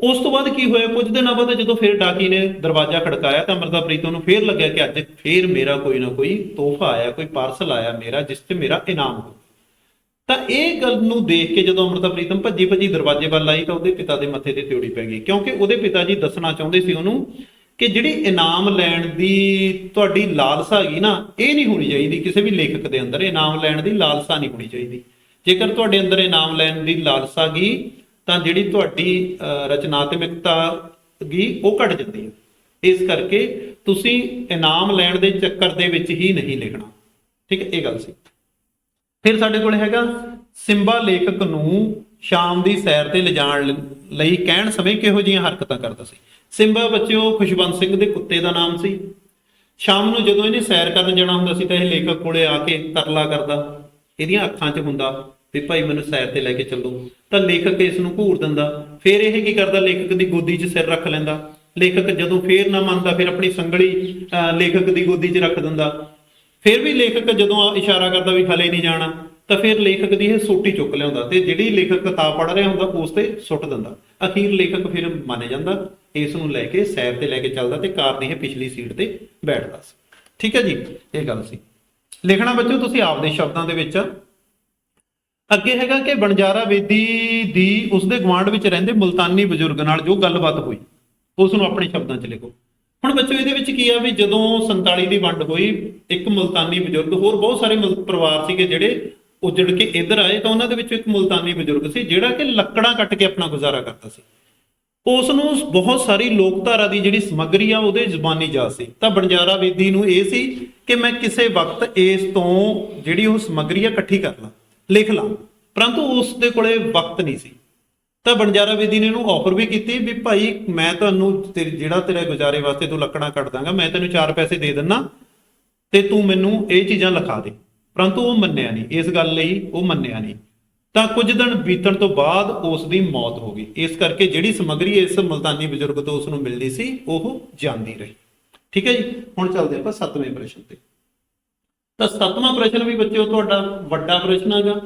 ਉਸ ਤੋਂ ਬਾਅਦ ਕੀ ਹੋਇਆ? ਕੁਝ ਦਿਨਾਂ ਬਾਅਦ ਜਦੋਂ ਫਿਰ ਡਾਕੀ ਨੇ ਦਰਵਾਜ਼ਾ ਖੜਕਾਇਆ ਤਾਂ ਅਮਰਤਾ ਪ੍ਰੀਤਮ ਨੂੰ ਫੇਰ ਲੱਗਿਆ ਕਿ ਅੱਜ ਫੇਰ ਮੇਰਾ ਕੋਈ ਨਾ ਕੋਈ ਤੋਹਫਾ ਆਇਆ, ਕੋਈ ਪਾਰਸਲ ਆਇਆ ਮੇਰਾ, ਜਿਸ 'ਚ ਮੇਰਾ ਇਨਾਮ ਹੋ ਤਾਂ ਇਹ ਗੱਲ ਨੂੰ ਦੇਖ ਕੇ ਜਦੋਂ ਅਮਰਤਾ ਪ੍ਰੀਤਮ ਭੱਜੀ ਭੱਜੀ ਦਰਵਾਜ਼ੇ ਵੱਲ ਆਈ ਤਾਂ ਉਹਦੇ ਪਿਤਾ ਦੇ ਮੱਥੇ ਤੇ ਤਿਉੜੀ ਪੈ ਗਈ। ਕਿਉਂਕਿ ਉਹਦੇ ਪਿਤਾ ਜੀ ਦੱਸਣਾ ਚਾਹੁੰਦੇ ਸੀ ਉਹਨੂੰ ਕਿ ਜਿਹੜੀ ਇਨਾਮ ਲੈਣ ਦੀ ਤੁਹਾਡੀ ਲਾਲਸਾ ਹੈਗੀ ਨਾ ਇਹ ਨਹੀਂ ਹੋਣੀ ਚਾਹੀਦੀ ਕਿਸੇ ਵੀ ਲੇਖਕ ਦੇ ਅੰਦਰ ਇਨਾਮ ਲੈਣ ਦੀ ਲਾਲਸਾ ਨਹੀਂ ਹੋਣੀ ਚਾਹੀਦੀ। ਜੇਕਰ ਤੁਹਾਡੇ ਅੰਦਰ ਇਨਾਮ ਲੈਣ ਦੀ ਲਾਲਸਾ ਗਈ ਤਾਂ ਜਿਹੜੀ ਤੁਹਾਡੀ ਅਹ, ਰਚਨਾਤਮਕਤਾ ਗਈ ਉਹ ਘਟ ਜਾਂਦੀ ਹੈ। ਇਸ ਕਰਕੇ ਤੁਸੀਂ ਇਨਾਮ ਲੈਣ ਦੇ ਚੱਕਰ ਦੇ ਵਿੱਚ ਹੀ ਨਹੀਂ ਲਿਖਣਾ। ਠੀਕ ਹੈ ਇਹ ਗੱਲ ਸੀ। ਫਿਰ ਸਾਡੇ ਕੋਲ ਹੈਗਾ ਸਿੰਬਾ ਲੇਖਕ ਨੂੰ ਸ਼ਾਮ ਦੀ ਸੈਰ ਤੇ ਲਿਜਾਣ ਲਈ ਕਹਿਣ ਸਮੇਂ ਕਿਹੋ ਜਿਹੀਆਂ ਹਰਕਤਾਂ ਕਰਦਾ ਸੀ। ਸਿੰਬਾ ਬੱਚਿਓ ਖੁਸ਼ਵੰਤ ਸਿੰਘ ਦੇ ਕੁੱਤੇ ਦਾ ਨਾਮ ਸੀ। ਸ਼ਾਮ ਨੂੰ ਜਦੋਂ ਇਹਨੇ ਸੈਰ ਕਰਨ ਜਾਣਾ ਹੁੰਦਾ ਸੀ ਤਾਂ ਇਹ ਲੇਖਕ ਕੋਲੇ ਆ ਕੇ ਤਰਲਾ ਕਰਦਾ। ਇਹਦੀਆਂ ਅੱਖਾਂ 'ਚ ਹੁੰਦਾ ਵੀ ਭਾਈ ਮੈਨੂੰ ਸੈਰ ਤੇ ਲੈ ਕੇ ਚੱਲੋ। ਤਾਂ ਲੇਖਕ ਇਸ ਨੂੰ ਘੂਰ ਦਿੰਦਾ। ਫਿਰ ਇਹ ਕੀ ਕਰਦਾ? ਲੇਖਕ ਦੀ ਗੋਦੀ 'ਚ ਸਿਰ ਰੱਖ ਲੈਂਦਾ। ਲੇਖਕ ਜਦੋਂ ਫੇਰ ਨਾ ਮੰਨਦਾ ਫਿਰ ਆਪਣੀ ਸੰਗਲੀ ਅਹ, ਲੇਖਕ ਦੀ ਗੋਦੀ 'ਚ ਰੱਖ ਦਿੰਦਾ। ਫਿਰ ਵੀ ਲੇਖਕ ਜਦੋਂ ਇਸ਼ਾਰਾ ਕਰਦਾ ਵੀ ਹਲੇ ਨਹੀਂ ਜਾਣਾ, ਤਾਂ ਫਿਰ ਲੇਖਕ ਦੀ ਇਹ ਸੋਟੀ ਚੁੱਕ ਲਿਆਉਂਦਾ ਤੇ ਜਿਹੜੀ ਲੇਖਕ ਕਿਤਾਬ ਪੜ੍ਹ ਰਿਹਾ ਹੁੰਦਾ ਉਸ ਤੇ ਸੁੱਟ ਦਿੰਦਾ। ਅਖੀਰ ਲੇਖਕ ਫਿਰ ਮੰਨ ਜਾਂਦਾ, ਇਸ ਨੂੰ ਲੈ ਕੇ ਸੈਰ ਤੇ ਲੈ ਕੇ ਚੱਲਦਾ ਤੇ ਕਾਰ ਦੀ ਇਹ ਪਿਛਲੀ ਸੀਟ ਤੇ ਬੈਠਦਾ ਸੀ। ਠੀਕ ਹੈ ਜੀ, ਇਹ ਗੱਲ ਸੀ। ਲਿਖਣਾ ਬੱਚੋ ਤੁਸੀਂ ਆਪਦੇ ਸ਼ਬਦਾਂ ਦੇ ਵਿੱਚ ਅੱਗੇ ਹੈਗਾ ਕਿ ਬਣਜਾਰਾ ਬੇਦੀ ਦੀ ਉਸਦੇ ਗਵਾਂਢ ਵਿੱਚ ਰਹਿੰਦੇ ਮੁਲਤਾਨੀ ਬਜ਼ੁਰਗ ਨਾਲ ਜੋ ਗੱਲਬਾਤ ਹੋਈ, ਉਸ ਨੂੰ ਆਪਣੇ ਸ਼ਬਦਾਂ 'ਚ ਲਿਖੋ। ਹੁਣ ਬੱਚੋ, ਇਹਦੇ ਵਿੱਚ ਕੀ ਆ ਵੀ ਜਦੋਂ 47 ਦੀ ਵੰਡ ਹੋਈ, ਇੱਕ ਮੁਲਤਾਨੀ ਬਜ਼ੁਰਗ, ਹੋਰ ਬਹੁਤ ਸਾਰੇ ਮੁਲ- ਪਰਿਵਾਰ ਸੀਗੇ ਜਿਹੜੇ ਉਜੜ ਕੇ ਇੱਧਰ ਆਏ, ਤਾਂ ਉਹਨਾਂ ਦੇ ਵਿੱਚੋਂ ਇੱਕ ਮੁਲਤਾਨੀ ਬਜ਼ੁਰਗ ਸੀ, ਜਿਹੜਾ ਕਿ ਲੱਕੜਾਂ ਕੱਟ ਕੇ ਆਪਣਾ ਗੁਜ਼ਾਰਾ ਕਰਦਾ ਸੀ। ਉਸ ਨੂੰ ਬਹੁਤ ਸਾਰੀ ਲੋਕਧਾਰਾ ਦੀ ਜਿਹੜੀ ਸਮੱਗਰੀ ਆ, ਉਹਦੇ ਜ਼ਬਾਨੀ ਜਾ ਸੀ। ਤਾਂ ਬਣਜਾਰਾ ਬੇਦੀ ਨੂੰ ਇਹ ਸੀ ਕਿ ਮੈਂ ਕਿਸੇ ਵਕਤ ਇਸ ਤੋਂ ਜਿਹੜੀ ਉਹ ਸਮੱਗਰੀ ਆ, ਇਕੱਠੀ ਕਰ ਲਾਂ, ਲਿਖ ਲਾਂ। ਪਰੰਤੂ ਉਸ ਦੇ ਕੋਲੇ ਵਕਤ ਨਹੀਂ ਸੀ। ਤਾਂ ਬਣਜਾਰਾ ਵੇਦੀ ਨੇ ਇਹਨੂੰ ਆਫਰ ਵੀ ਕੀਤੀ ਵੀ ਭਾਈ ਮੈਂ ਤੁਹਾਨੂੰ ਤੇਰੇ ਜਿਹੜਾ ਤੇਰਾ ਗੁਜ਼ਾਰੇ ਵਾਸਤੇ ਤੂੰ ਲੱਕੜਾਂ ਕੱਟ ਦਾਂਗਾ, ਮੈਂ ਤੈਨੂੰ 4 ਪੈਸੇ ਦੇ ਦਿੰਨਾ ਤੇ ਤੂੰ ਮੈਨੂੰ ਇਹ ਚੀਜ਼ਾਂ ਲਿਖਾ ਦੇ। ਪਰੰਤੂ ਉਹ ਮੰਨਿਆ ਨਹੀਂ, ਇਸ ਗੱਲ ਲਈ ਉਹ ਮੰਨਿਆ ਨਹੀਂ। ਤਾਂ ਕੁਝ ਦਿਨ ਬੀਤਣ ਤੋਂ ਬਾਅਦ ਉਸ ਦੀ ਮੌਤ ਹੋ ਗਈ। ਇਸ ਕਰਕੇ ਜਿਹੜੀ ਸਮੱਗਰੀ ਇਸ ਮਲਤਾਨੀ ਬਜ਼ੁਰਗ ਤੋਂ ਉਸ ਨੂੰ ਮਿਲਦੀ ਸੀ, ਉਹ ਜਾਂਦੀ ਰਹੀ। ਠੀਕ ਹੈ ਜੀ? ਹੁਣ ਚੱਲਦੇ ਆਪਾਂ ਸੱਤਵੇਂ ਪ੍ਰਸ਼ਨ ਤੇ। ਤਾਂ ਸੱਤਵਾਂ ਪ੍ਰਸ਼ਨ ਵੀ ਬੱਚਿਓ, ਤੁਹਾਡਾ ਵੱਡਾ ਪ੍ਰਸ਼ਨ ਹੈਗਾ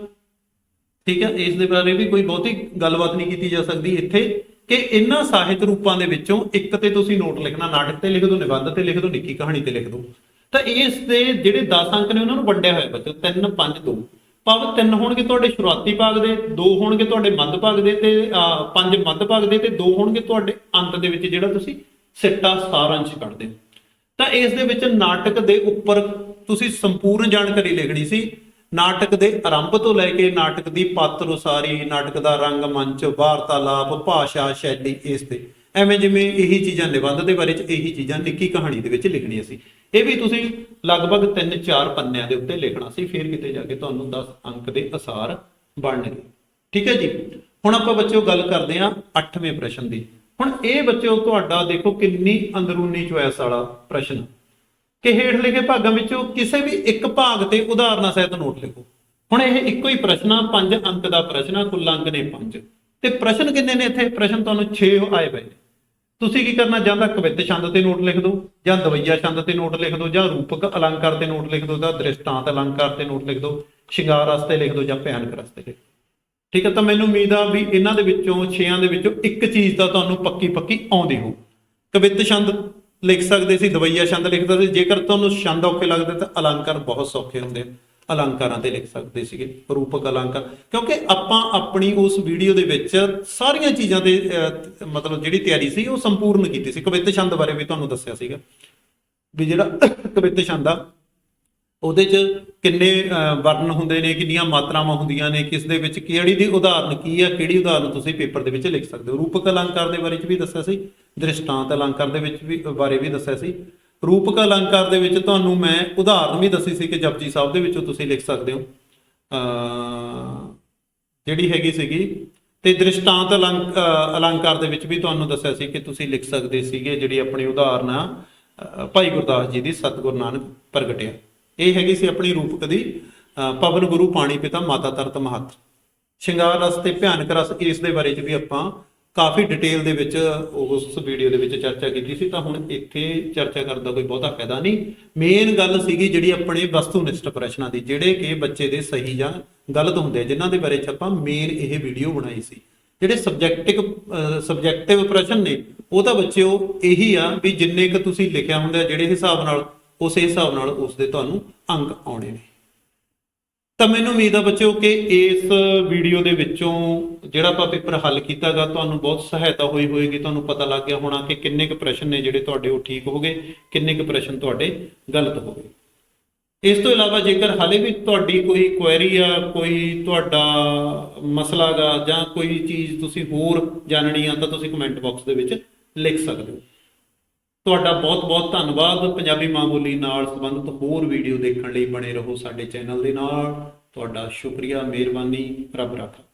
ਠੀਕ ਹੈ ਇਸ ਦੇ ਬਾਰੇ ਵੀ ਕੋਈ ਬਹੁਤੀ ਗੱਲਬਾਤ ਨਹੀਂ ਕੀਤੀ ਜਾ ਸਕਦੀ ਇੱਥੇ ਕਿ ਇਹਨਾਂ ਸਾਹਿਤ ਰੂਪਾਂ ਦੇ ਵਿੱਚੋਂ ਇੱਕ ਤੇ ਤੁਸੀਂ ਨੋਟ ਲਿਖਣਾ ਨਾਟਕ ਤੇ ਲਿਖ ਦਿਓ ਨਿਬੰਧ ਤੇ ਲਿਖ ਦਿਓ ਨਿੱਕੀ ਕਹਾਣੀ ਤੇ ਲਿਖ ਦਿਓ ਤਾਂ ਇਸ ਦੇ ਜਿਹੜੇ 10 ਅੰਕ ਨੇ ਉਹਨਾਂ ਨੂੰ ਵੰਡਿਆ ਹੋਇਆ ਬੱਚੋ 3 5 2 ਭਾਵ ਤਿੰਨ ਹੋਣਗੇ ਤੁਹਾਡੇ ਸ਼ੁਰੂਆਤੀ ਭਾਗ ਦੇ ਦੋ ਹੋਣਗੇ ਤੁਹਾਡੇ ਮੱਧ ਭਾਗ ਦੇ ਤੇ ਅਹ, ਪੰਜ ਮੱਧ ਭਾਗ ਦੇ ਤੇ ਦੋ ਹੋਣਗੇ ਤੁਹਾਡੇ ਅੰਤ ਦੇ ਵਿੱਚ ਜਿਹੜਾ ਤੁਸੀਂ ਸਿੱਟਾ ਸਾਰਾਂਸ਼ ਕੱਢਦੇ ਹੋ। ਤਾਂ ਇਸ ਦੇ ਵਿੱਚ ਨਾਟਕ ਦੇ ਉੱਪਰ ਤੁਸੀਂ ਸੰਪੂਰਨ ਜਾਣਕਾਰੀ ਲਿਖਣੀ ਸੀ। ਨਾਟਕ ਦੇ ਆਰੰਭ ਤੋਂ ਲੈ ਕੇ ਨਾਟਕ ਦੀ ਪਾਤਰ ਉਸਾਰੀ ਨਾਟਕ ਦਾ ਰੰਗ, ਮੰਚ, ਵਾਰਤਾਲਾਪ, ਭਾਸ਼ਾ, ਸ਼ੈਲੀ ਇਸ ਤੇ। ਐਵੇਂ ਜਿਵੇਂ ਇਹੀ ਚੀਜ਼ਾਂ ਨਿਬੰਧ ਦੇ ਬਾਰੇ ਚ ਇਹੀ ਚੀਜ਼ਾਂ ਨਿੱਕੀ ਕਹਾਣੀ ਦੇ ਵਿੱਚ ਲਿਖਣੀਆਂ ਸੀ। ਇਹ ਵੀ ਤੁਸੀਂ ਲਗਭਗ 3-4 ਪੰਨਿਆਂ ਦੇ ਉੱਤੇ ਲਿਖਣਾ ਸੀ, ਫਿਰ ਕਿਤੇ ਜਾ ਕੇ ਤੁਹਾਨੂੰ 10 ਅੰਕ ਦੇ ਅਸਾਰ ਬਣਨਗੇ। ਠੀਕ ਹੈ ਜੀ? ਹੁਣ ਆਪਾਂ ਬੱਚਿਓ ਗੱਲ ਕਰਦੇ ਹਾਂ 8ਵੇਂ ਪ੍ਰਸ਼ਨ ਦੀ। ਹੁਣ ਇਹ ਬੱਚਿਓ ਤੁਹਾਡਾ ਦੇਖੋ ਕਿੰਨੀ ਅੰਦਰੂਨੀ ਚੁਆਇਸ ਵਾਲਾ ਪ੍ਰਸ਼ਨ। ਕਿ ਹੇਠ ਲਿਖੇ ਭਾਗਾਂ ਵਿੱਚੋਂ ਕਿਸੇ ਵੀ ਇੱਕ ਭਾਗ ਤੇ ਉਦਾਹਰਨਾਂ ਸਹਿਤ ਨੋਟ ਲਿਖੋ। ਹੁਣ ਇਹ ਇੱਕੋ ਹੀ ਪ੍ਰਸ਼ਨ ਆ 5 ਅੰਕ ਦਾ ਪ੍ਰਸ਼ਨ ਆ ਕੁੱਲ ਅੰਕ ਨੇ 5 ਤੇ ਪ੍ਰਸ਼ਨ ਕਿੰਨੇ ਨੇ ਇੱਥੇ? ਪ੍ਰਸ਼ਨ ਤੁਹਾਨੂੰ 6 ਆਏ ਪਏ ਨੇ। ਤੁਸੀਂ ਕੀ ਕਰਨਾ? ਜਾਂ ਤਾਂ ਕਵਿਤ ਛੰਦ ਤੇ ਨੋਟ ਲਿਖ ਦਿਓ ਜਾਂ ਦਵਈਆ ਛੰਦ ਤੇ ਨੋਟ ਲਿਖ ਦਿਓ ਜਾਂ ਰੂਪਕ ਅਲੰਕਾਰ ਤੇ ਨੋਟ ਲਿਖ ਦਿਓ ਜਾਂ ਦ੍ਰਿਸ਼ਟਾਂਤ ਅਲੰਕਾਰ ਤੇ ਨੋਟ ਲਿਖ ਦਿਓ ਸ਼ਿੰਗਾਰ ਰਸਤੇ ਲਿਖ ਦਿਓ ਜਾਂ ਭਿਆਨਕ ਰਸਤੇ ਲਿਖ ਦਿਓ ਠੀਕ ਹੈ, ਤਾਂ ਮੈਨੂੰ ਉਮੀਦ ਆ ਵੀ ਇਹਨਾਂ ਦੇ ਵਿੱਚੋਂ, ਛੇਆਂ ਦੇ ਵਿੱਚੋਂ ਇੱਕ ਚੀਜ਼ ਦਾ ਤੁਹਾਨੂੰ ਪੱਕੀ ਪੱਕੀ ਆਉਂਦੀ ਹੋ ਕਵਿਤ ਛੰਦ ਲਿਖ ਸਕਦੇ ਸੀ, ਦਵਈਆ ਛੰਦ ਲਿਖਦਾ ਸੀ। ਜੇਕਰ ਤੁਹਾਨੂੰ ਛੰਦ ਔਖੇ ਲੱਗਦੇ ਤਾਂ ਅਲੰਕਾਰ ਬਹੁਤ ਸੌਖੇ ਹੁੰਦੇ। ਆ ਅਲੰਕਾਰਾਂ ਤੇ ਲਿਖ ਸਕਦੇ ਸੀਗੇ, ਰੂਪਕ ਅਲੰਕਾਰ। ਕਿਉਂਕਿ ਆਪਾਂ ਆਪਣੀ ਉਸ ਵੀਡੀਓ ਦੇ ਵਿੱਚ ਸਾਰੀਆਂ ਚੀਜ਼ਾਂ ਦੇ ਮਤਲਬ ਜਿਹੜੀ ਤਿਆਰੀ ਸੀ, ਉਹ ਸੰਪੂਰਨ ਕੀਤੀ ਸੀ। ਕਵਿਤ ਛੰਦ ਬਾਰੇ ਵੀ ਤੁਹਾਨੂੰ ਦੱਸਿਆ ਸੀਗਾ। ਵੀ ਜਿਹੜਾ ਕਵਿਤ ਛੰਦ ਆ ਉਹਦੇ 'ਚ ਕਿੰਨੇ ਅਹ, ਵਰਣ ਹੁੰਦੇ ਨੇ ਕਿੰਨੀਆਂ ਮਾਤਰਾਵਾਂ ਹੁੰਦੀਆਂ ਨੇ ਕਿਸ ਦੇ ਵਿੱਚ ਕਿਹੜੀ ਦੀ ਉਦਾਹਰਨ ਕੀ ਆ ਕਿਹੜੀ ਉਦਾਹਰਨ ਤੁਸੀਂ ਪੇਪਰ ਦੇ ਵਿੱਚ ਲਿਖ ਸਕਦੇ ਹੋ। ਰੂਪਕ ਅਲੰਕਾਰ ਦੇ ਬਾਰੇ 'ਚ ਵੀ ਦੱਸਿਆ ਸੀ ਦ੍ਰਿਸ਼ਟਾਂਤ ਅਲੰਕਾਰ ਦੇ ਵਿੱਚ ਵੀ ਬਾਰੇ ਵੀ ਦੱਸਿਆ ਸੀ। ਰੂਪਕ ਅਲੰਕਾਰ ਦੇ ਵਿੱਚ ਤੁਹਾਨੂੰ ਮੈਂ ਉਦਾਹਰਨ ਵੀ ਦੱਸੀ ਸੀ ਕਿ ਜਪਜੀ ਸਾਹਿਬ ਦੇ ਵਿੱਚੋਂ ਤੁਸੀਂ ਲਿਖ ਸਕਦੇ ਹੋ। ਜਿਹੜੀ ਹੈਗੀ ਸੀਗੀ ਤੇ ਦ੍ਰਿਸ਼ਟਾਂਤ ਅਲੰਕ- ਅਲੰਕਾਰ ਦੇ ਵਿੱਚ ਵੀ ਤੁਹਾਨੂੰ ਦੱਸਿਆ ਸੀ ਕਿ ਤੁਸੀਂ ਲਿਖ ਸਕਦੇ ਸੀਗੇ ਜਿਹੜੀ ਆਪਣੀ ਉਦਾਹਰਨ ਆ ਭਾਈ ਗੁਰਦਾਸ ਜੀ ਦੀ ਸਤਿਗੁਰੂ ਨਾਨਕ ਪ੍ਰਗਟਿਆ। ਇਹ ਹੈਗੀ ਸੀ ਆਪਣੀ ਰੂਪਕ ਦੀ ਪਵਨ ਗੁਰੂ ਪਾਣੀ ਪਿਤਾ ਮਾਤਾ ਤਰਤ ਮਹਤ ਸ਼ਿੰਗਾਰ ਰਸ ਤੇ ਭਿਆਨਕ ਰਸ ਇਸ ਦੇ ਬਾਰੇ ਚ ਵੀ ਆਪਾਂ ਕਾਫੀ ਡਿਟੇਲ ਦੇ ਵਿੱਚ ਉਸ ਵੀਡੀਓ ਦੇ ਵਿੱਚ ਚਰਚਾ ਕੀਤੀ ਸੀ ਤਾਂ ਹੁਣ ਇੱਥੇ ਚਰਚਾ ਕਰਨ ਦਾ ਕੋਈ ਬਹੁਤਾ ਫਾਇਦਾ ਨਹੀਂ। ਮੇਨ ਗੱਲ ਸੀਗੀ ਜਿਹੜੀ ਆਪਣੇ ਵਸਤੂਨਿਸ਼ਟ ਪ੍ਰਸ਼ਨਾਂ ਦੀ ਜਿਹੜੇ ਕਿ ਬੱਚੇ ਦੇ ਸਹੀ ਜਾਂ ਗਲਤ ਹੁੰਦੇ ਆ, ਜਿਨ੍ਹਾਂ ਦੇ ਬਾਰੇ ਚ ਆਪਾਂ ਮੇਨ ਇਹ ਵੀਡੀਓ ਬਣਾਈ ਸੀ। ਜਿਹੜੇ ਸਬਜੈਕਟਿਵ ਸਬਜੈਕਟਿਵ ਪ੍ਰਸ਼ਨ ਨੇ ਉਹ ਤਾਂ ਬੱਚਿਓ ਇਹੀ ਆ ਵੀ ਜਿੰਨੇ ਕ ਤੁਸੀਂ ਲਿਖਿਆ ਹੁੰਦਾ ਜਿਹੜੇ ਹਿਸਾਬ ਨਾਲ ਉਸੇ ਹਿਸਾਬ ਨਾਲ ਉਸ ਦੇ ਤੁਹਾਨੂੰ ਅੰਕ ਆਉਣੇ ਨੇ। ਤਾਂ ਮੈਨੂੰ ਉਮੀਦ ਆ ਬੱਚਿਓ ਕਿ ਇਸ ਵੀਡੀਓ ਦੇ ਵਿੱਚੋਂ ਜਿਹੜਾ ਆਪਾਂ ਪੇਪਰ ਹੱਲ ਕੀਤਾਗਾ ਤੁਹਾਨੂੰ ਬਹੁਤ ਸਹਾਇਤਾ ਹੋਈ ਹੋਏਗੀ, ਤੁਹਾਨੂੰ ਪਤਾ ਲੱਗ ਗਿਆ ਹੋਣਾ ਕਿ ਕਿੰਨੇ ਕੁ ਪ੍ਰਸ਼ਨ ਨੇ ਜਿਹੜੇ ਤੁਹਾਡੇ ਉਹ ਠੀਕ ਹੋ ਗਏ, ਕਿੰਨੇ ਕੁ ਪ੍ਰਸ਼ਨ ਤੁਹਾਡੇ ਗਲਤ ਹੋ ਗਏ। ਇਸ ਤੋਂ ਇਲਾਵਾ ਜੇਕਰ ਹਾਲੇ ਵੀ ਤੁਹਾਡੀ ਕੋਈ ਕੁਐਰੀ ਆ, ਕੋਈ ਤੁਹਾਡਾ ਮਸਲਾ ਗਾ ਜਾਂ ਕੋਈ ਚੀਜ਼ ਤੁਸੀਂ ਹੋਰ ਜਾਣਨੀ ਆ, ਤਾਂ ਤੁਸੀਂ ਕਮੈਂਟ ਬਾਕਸ ਦੇ ਵਿੱਚ ਲਿਖ ਸਕਦੇ ਹੋ। ਤੁਹਾਡਾ ਬਹੁਤ ਬਹੁਤ ਧੰਨਵਾਦ। ਪੰਜਾਬੀ ਮਾਂ ਬੋਲੀ ਨਾਲ ਸੰਬੰਧਿਤ ਹੋਰ ਵੀਡੀਓ ਦੇਖਣ ਲਈ ਬਣੇ ਰਹੋ ਸਾਡੇ ਚੈਨਲ ਦੇ ਨਾਲ। ਤੁਹਾਡਾ ਸ਼ੁਕਰੀਆ, ਮਿਹਰਬਾਨੀ। ਰੱਬ ਰਾਖਾ।